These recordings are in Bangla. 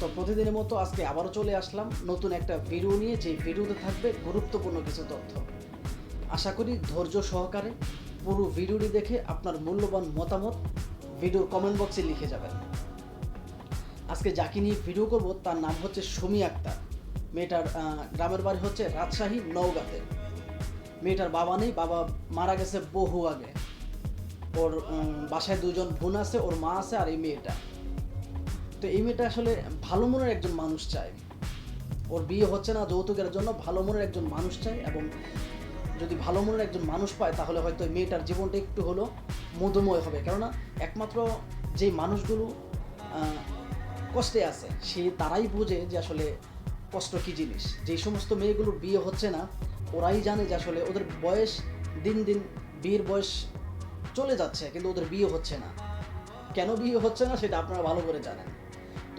তো প্রতিদিনের মতো আজকে আবারও চলে আসলাম নতুন একটা ভিডিও নিয়ে। যে ভিডিওতে থাকবে গুরুত্বপূর্ণ কিছু তথ্য। আশা করি ধৈর্য সহকারে পুরো ভিডিওটি দেখে আপনার মূল্যবান মতামত ভিডিওর কমেন্ট বক্সে লিখে যাবেন। আজকে যাকে নিয়ে ভিডিও করব তার নাম হচ্ছে সুমি আক্তার। মেয়েটার গ্রামের বাড়ি হচ্ছে রাজশাহী, নওগাঁতে। মেয়েটার বাবা নেই, বাবা মারা গেছে বহু আগে। ওর বাসায় দুজন বোন আছে, ওর মা আছে আর এই মেয়েটা। তো এই মেয়েটা আসলে ভালো মনের একজন মানুষ চায়। ওর বিয়ে হচ্ছে না, যৌতুকের জন্য ভালো মনের একজন মানুষ চায় এবং যদি ভালো মনের একজন মানুষ পায়, তাহলে হয়তো মেয়েটার জীবনটা একটু হলো মধুময় হবে। কেননা একমাত্র যেই মানুষগুলো কষ্টে আছে, সে তারাই বোঝে যে আসলে কষ্ট কী জিনিস। যেই সমস্ত মেয়েগুলোর বিয়ে হচ্ছে না, ওরাই জানে যে আসলে ওদের বয়স দিন দিন বিয়ের বয়স চলে যাচ্ছে, কিন্তু ওদের বিয়ে হচ্ছে না। কেন বিয়ে হচ্ছে না, সেটা আপনারা ভালো করে জানেন।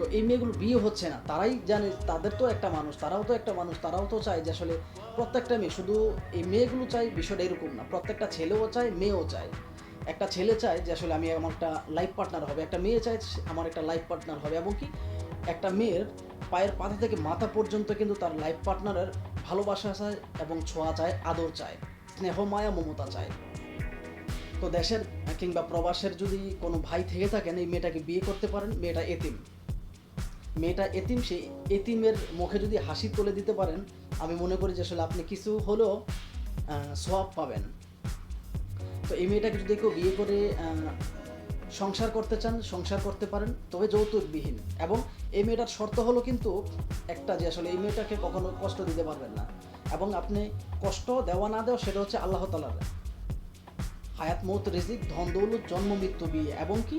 তো এই মেয়েগুলো বিয়ে হচ্ছে না। তারাই জানে তাদের তো একটা মানুষ, তারাও তো একটা মানুষ, তারাও তো চায় যে আসলে প্রত্যেকটা মেয়ে, শুধু এই মেয়েগুলো চাই বিষয়টা এরকম না, প্রত্যেকটা ছেলেও চায়, মেয়েও চায়। একটা ছেলে চায় যে আসলে আমি আমার একটা লাইফ পার্টনার হবে, একটা মেয়ে চায় আমার একটা লাইফ পার্টনার হবে এবং কি একটা মেয়ের পায়ের পাতা থেকে মাথা পর্যন্ত কিন্তু তার লাইফ পার্টনারের ভালোবাসা চায় এবং ছোঁয়া চায়, আদর চায়, স্নেহ, মায়া, মমতা চায়। তো দেশের কিংবা প্রবাসের যদি কোনো ভাই থেকে থাকেন, এই মেয়েটাকে বিয়ে করতে পারেন, মেয়েটা এতিম। মেয়েটা এতিম সেই এতিমের মুখে যদি হাসি তুলে দিতে পারেন, আমি মনে করি যে আসলে আপনি কিছু হলেও সোয়াব পাবেন। তো এই মেয়েটাকে যদি কেউ বিয়ে করে সংসার করতে চান, সংসার করতে পারেন, তবে যৌতুকবিহীন। এবং এই মেয়েটার শর্ত হলো কিন্তু একটা যে আসলে এই মেয়েটাকে কখনো কষ্ট দিতে পারবেন না। এবং আপনি কষ্ট দেওয়া না দেওয়া, সেটা হচ্ছে আল্লাহ তালার হায়াত, মৌত, রিজিক, ধন, দৌলত, জন্ম, মৃত্যু, বিয়ে। এবং কি?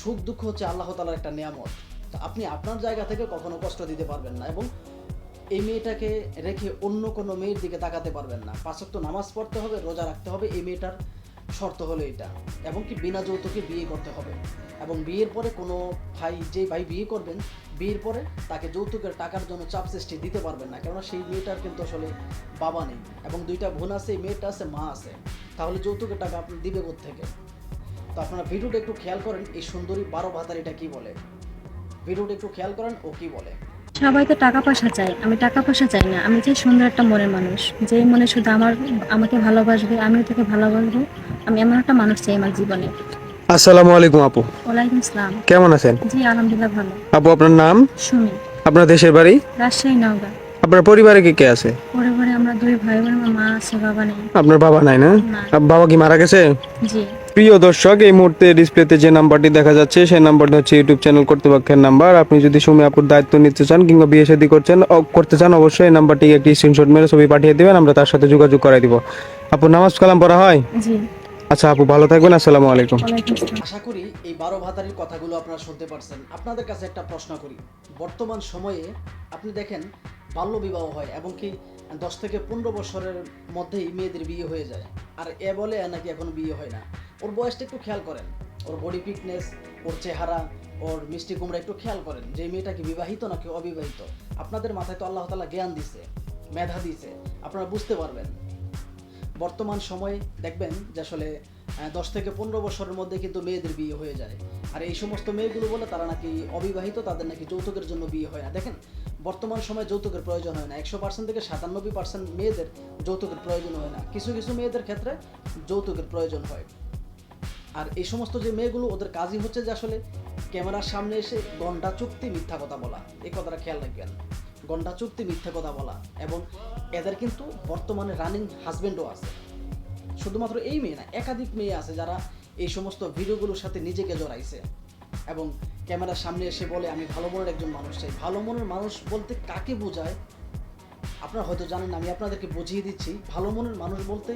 সুখ, দুঃখ হচ্ছে আল্লাহ তালার একটা নিয়ামত। আপনি আপনার জায়গা থেকে কখনো কষ্ট দিতে পারবেন না এবং এই মেয়েটাকে রেখে অন্য কোনো মেয়ের দিকে তাকাতে পারবেন না। পাঁচক তো নামাজ পড়তে হবে, রোজা রাখতে হবে, এই মেয়েটার শর্ত হলো এটা। এবং কি বিনা যৌতুকে বিয়ে করতে হবে। এবং বিয়ের পরে কোনো ভাই, যে ভাই বিয়ে করবেন, বিয়ের পরে তাকে যৌতুকের টাকার জন্য চাপ সৃষ্টি দিতে পারবেন না। কেননা সেই মেয়েটার কিন্তু আসলে বাবা নেই। এবং দুইটা বোন আছে, এই মেয়েটা আছে, মা আছে। তাহলে যৌতুকের টাকা আপনি দিবে থেকে তো আপনারা ভিডিওটা একটু খেয়াল করেন, এই সুন্দরী বারো ভাতারিটা কি বলে? ভিডিওটা একটু খেয়াল করেন ও কি বলে। সবাই তো টাকা পয়সা চাই আমি টাকা পয়সা চাই না আমি চাই সুন্দর একটা মনের মানুষ। যেই মনে শুধু আমার আমাকে ভালোবাসবে আমিও তাকে ভালোবাসবো আমি এমন একটা মানুষ চাই আমার জীবনে। আসসালামু আলাইকুম আপু। ওয়ালাইকুম আসসালাম। কেমন আছেন? জি আলহামদুলিল্লাহ ভালো। আপু আপনার নাম? সুমি। আপনার দেশের বাড়ি? রাজশাহী নওগাঁ। আপনার পরিবারে কে কে আছে? পরিবারে আমরা দুই ভাই বোন আমার মা আছে বাবা নেই। আপনার বাবা নাই না? না। বাবা কি মারা গেছে? জি। প্রিয় দর্শক এই মুহূর্তে ডিসপ্লেতে যে নাম্বারটি দেখা যাচ্ছে সেই নাম্বারটি হচ্ছে ইউটিউব চ্যানেল কর্তৃপক্ষের নাম্বার আপনি যদি সুমি আপুর দায়িত্ব নিতে চান কিংবা বিয়ে শাদী করছেন করতে চান অবশ্যই এই নাম্বারটি একটি স্ক্রিনশট মেরে ছবি পাঠিয়ে দেবেন আমরা তার সাথে যোগাযোগ করাই দিব। আপু নামাজ কালাম পড়া হয়? জি। আচ্ছা আপু ভালো থাকবেন আসসালামু আলাইকুম। আশা করি এই বারো ভাতারির কথাগুলো আপনারা শুনতে পারছেন। আপনাদের কাছে একটা প্রশ্ন করি। বর্তমান সময়ে আপনি দেখেন বাল্য বিবাহ হয় এবং কি দশ থেকে পনেরো বছরের মধ্যেই মেয়েদের বিয়ে হয়ে যায়। আর এ বলে নাকি এখন বিয়ে হয় না? ওর বয়সটা একটু খেয়াল করেন। ওর বডি ফিটনেস ওর চেহারা, ওর মিষ্টি কুমড়া একটু খেয়াল করেন। যে মেয়েটা কি বিবাহিত নাকি অবিবাহিত? আপনাদের মাথায় তো আল্লাহ তালা জ্ঞান দিছে, মেধা দিছে, আপনারা বুঝতে পারবেন। বর্তমান সময়ে দেখবেন যে আসলে দশ থেকে পনেরো বছরের মধ্যে কিন্তু মেয়েদের বিয়ে হয়ে যায়। আর এই সমস্ত মেয়েগুলো বলে তারা নাকি অবিবাহিত, তাদের নাকি যৌতুকের জন্য বিয়ে হয় না। দেখেন, বর্তমান সময়ে যৌতুকের প্রয়োজন হয় না। একশো পার্সেন্ট থেকে সাতানব্বই পার্সেন্ট মেয়েদের যৌতুকের প্রয়োজন হয় না। কিছু কিছু মেয়েদের ক্ষেত্রে যৌতুকের প্রয়োজন হয়। আর এই সমস্ত যে মেয়েগুলো, ওদের কাজই হচ্ছে যে আসলে ক্যামেরার সামনে এসে গন্ডা চুক্তি মিথ্যা কথা বলা। এই কথাটা খেয়াল রাখবেন। গন্ডা চুক্তি মিথ্যা কথা বলা এবং এদের কিন্তু বর্তমানে রানিং হাজবেন্ডও আছে। শুধুমাত্র এই মেয়ে না, একাধিক মেয়ে আছে যারা এই সমস্ত ভিডিওগুলোর সাথে নিজেকে জড়াইছে এবং ক্যামেরার সামনে এসে বলে, আমি ভালো মনের একজন মানুষ চাই। ভালো মনের মানুষ বলতে কাকে বোঝায়? আপনারা হয়তো জানেন, আমি আপনাদেরকে বুঝিয়ে দিচ্ছি। ভালো মনের মানুষ বলতে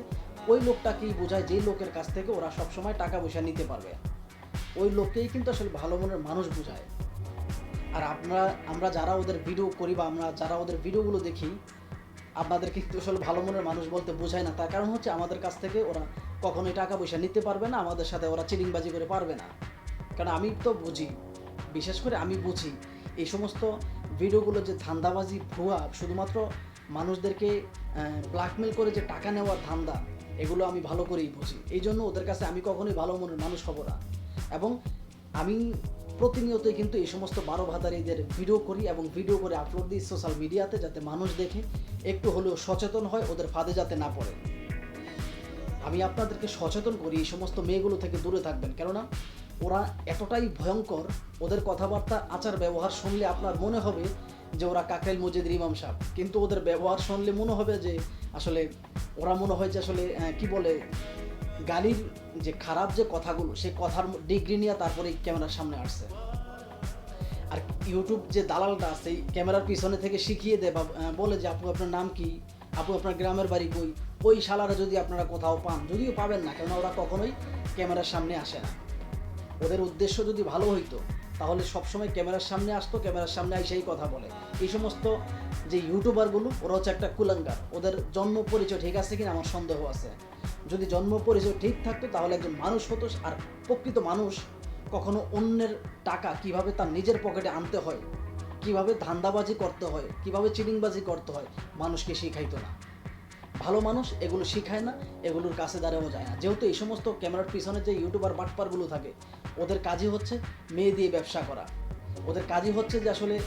ওই লোকটাকেই বোঝায় যেই লোকের কাছ থেকে ওরা সবসময় টাকা পয়সা নিতে পারবে। ওই লোককেই কিন্তু আসলে ভালো মনের মানুষ বোঝায়। আর আপনারা, আমরা যারা ওদের ভিডিও করি বা আমরা যারা ওদের ভিডিওগুলো দেখি আপনাদেরকে কিন্তু আসলে ভালো মনের মানুষ বলতে বোঝায় না। তার কারণ হচ্ছে আমাদের কাছ থেকে ওরা কখনোই টাকা পয়সা নিতে পারবে না, আমাদের সাথে ওরা চিলিংবাজি করে পারবে না। কারণ আমি তো বুঝি, বিশেষ করে আমি বুঝি, এই সমস্ত ভিডিওগুলো যে ধান্দাবাজি ভুয়া, শুধুমাত্র মানুষদেরকে ব্ল্যাকমেল করে যে টাকা নেওয়ার ধান্দা এগুলো আমি ভালো করেই বুঝি। এই জন্য ওদের কাছে আমি কখনোই ভালো মনের মানুষ হব না। এবং আমি প্রতিনিয়তই কিন্তু এই সমস্ত বারো ভাতারিদের ভিডিও করি এবং ভিডিও করে আপলোড দিই সোশ্যাল মিডিয়াতে যাতে মানুষ দেখে, একটু হলেও সচেতন হয়, ওদের ফাঁদে যাতে না পড়ে। আমি আপনাদেরকে সচেতন করি এই সমস্ত মেয়েগুলো থেকে দূরে থাকবেন। কেননা ওরা এতটাই ভয়ঙ্কর, ওদের কথাবার্তা, আচার ব্যবহার শুনলে আপনার মনে হবে যে ওরা কাকাইল মজিদের ইমাম সাহেব। কিন্তু ওদের ব্যবহার শুনলে মনে হবে যে আসলে ওরা মনে হয় যে আসলে কি বলে, গালির যে খারাপ যে কথাগুলো, সেই কথার ডিগ্রি নিয়ে তারপরে ক্যামেরার সামনে আসছে। আর ইউটিউব যে দালালটা আছে ক্যামেরার পিছনে থেকে শিখিয়ে দেয় বা বলে যে, আপু, আপনার নাম কি? আপু, আপনার গ্রামের বাড়ি কই? ওই শালারা যদি আপনারা কোথাও পান, যদিও পাবেন না, কেননা ওরা কখনোই ক্যামেরার সামনে আসে না। ওদের উদ্দেশ্য যদি ভালো হইতো, তাহলে সবসময় ক্যামেরার সামনে আসতো, ক্যামেরার সামনে এসেই কথা বলে। এই সমস্ত যে ইউটিউবারগুলো ওরা হচ্ছে একটা কুলাঙ্গার। ওদের জন্ম পরিচয় ঠিক আছে কিনা আমার সন্দেহ আছে। যদি জন্ম পরিচয় ঠিক থাকতো, তাহলে একজন মানুষ হতো আর প্রকৃত মানুষ কখনো অন্যের টাকা কীভাবে তার নিজের পকেটে আনতে হয়, কীভাবে ধান্দাবাজি করতে হয়, কীভাবে চিটিংবাজি করতে হয়, মানুষকে শিখাইতো না। ভালো মানুষ এগুলো শিখায় না, এগুলোর কাছে দাঁড়াও যায় না। যেহেতু এই সমস্ত ক্যামেরার পিছনে যে ইউটিউবার বাটপারগুলো থাকে ওদের কাজই হচ্ছে মেয়ে দিয়ে ব্যবসা করা। ওদের কাজই হচ্ছে যে আসলে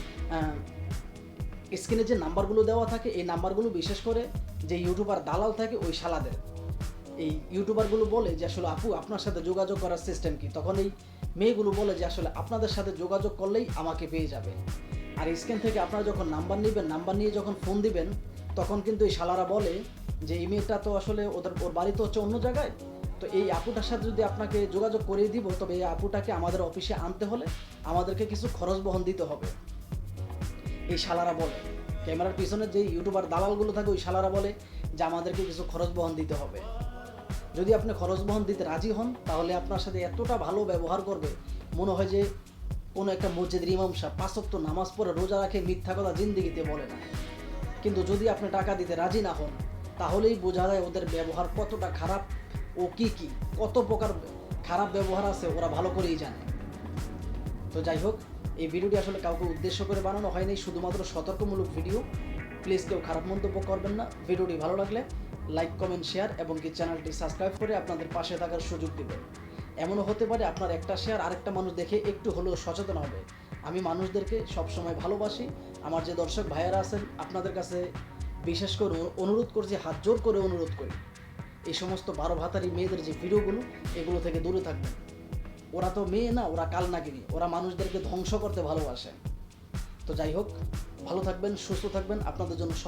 স্ক্রিনে যে নাম্বারগুলো দেওয়া থাকে, এই নাম্বারগুলো বিশেষ করে যে ইউটিউবার দালাল থাকে, ওই শালাদের। এই ইউটিউবারগুলো বলে যে আসলে, আপু, আপনার সাথে যোগাযোগ করার সিস্টেম কি? তখন এই মেয়েগুলো বলে যে আসলে, আপনাদের সাথে যোগাযোগ করলেই আমাকে পেয়ে যাবে। আর স্ক্যান থেকে আপনারা যখন নাম্বার নেবেন নাম্বার নিয়ে যখন ফোন দিবেন, তখন কিন্তু এই শালারা বলে যে, এই মেয়েটা তো আসলে ওদের, ওর বাড়ি তো হচ্ছে অন্য জায়গায়। তো এই আপুটার সাথে যদি আপনাকে যোগাযোগ করিয়ে দিব, তবে এই আপুটাকে আমাদের অফিসে আনতে হলে আমাদেরকে কিছু খরচ বহন দিতে হবে। এই শালারা বলে, ক্যামেরার পিছনে যে ইউটিউবার দালালগুলো থাকে, ওই শালারা বলে যে আমাদেরকে কিছু খরচ বহন দিতে হবে। যদি আপনি খরচ বহন দিতে রাজি হন, তাহলে আপনার সাথে এতটা ভালো ব্যবহার করবে, মনে হয় যে কোনো একটা মসজিদের ইমাম সাহেব পাঁচক্ত নামাজ পড়ে রোজা রাখে, মিথ্যা কথা জিন্দিগিতে বলে না। কিন্তু যদি আপনি টাকা দিতে রাজি না হন, তাহলেই বোঝা যায় ওদের ব্যবহার কতটা খারাপ। ও কি কি? কত প্রকার খারাপ ব্যবহার আছে ওরা ভালো করেই জানে। তো যাই হোক, এই ভিডিওটি আসলে কাউকে উদ্দেশ্য করে বানানো হয়নি, শুধুমাত্র সতর্কমূলক ভিডিও। প্লিজ কেউ খারাপ মন্তব্য করবেন না। ভিডিওটি ভালো লাগলে লাইক, কমেন্ট, শেয়ার এবং কি চ্যানেলটি সাবস্ক্রাইব করে আপনাদের পাশে থাকার সুযোগ দেবেন এমনও হতে পারে আপনার একটা শেয়ার আরেকটা মানুষ দেখে একটু হলেও সচেতন হবে। আমি মানুষদেরকে সবসময় ভালোবাসি। আমার যে দর্শক ভাইয়েরা আছেন, আপনাদের কাছে বিশেষ করে অনুরোধ করছি, হাত জোর করে অনুরোধ করি। এই সমস্ত বারো ভাতারি মেয়েদের যে ভিডিওগুলো, এগুলো থেকে দূরে থাকবে। ওরা তো মেয়ে না, ওরা কাল কালনাগিরি ওরা মানুষদেরকে ধ্বংস করতে ভালোবাসে। তো যাই হোক, ভালো থাকবেন, সুস্থ থাকবেন। আপনাদের জন্য সব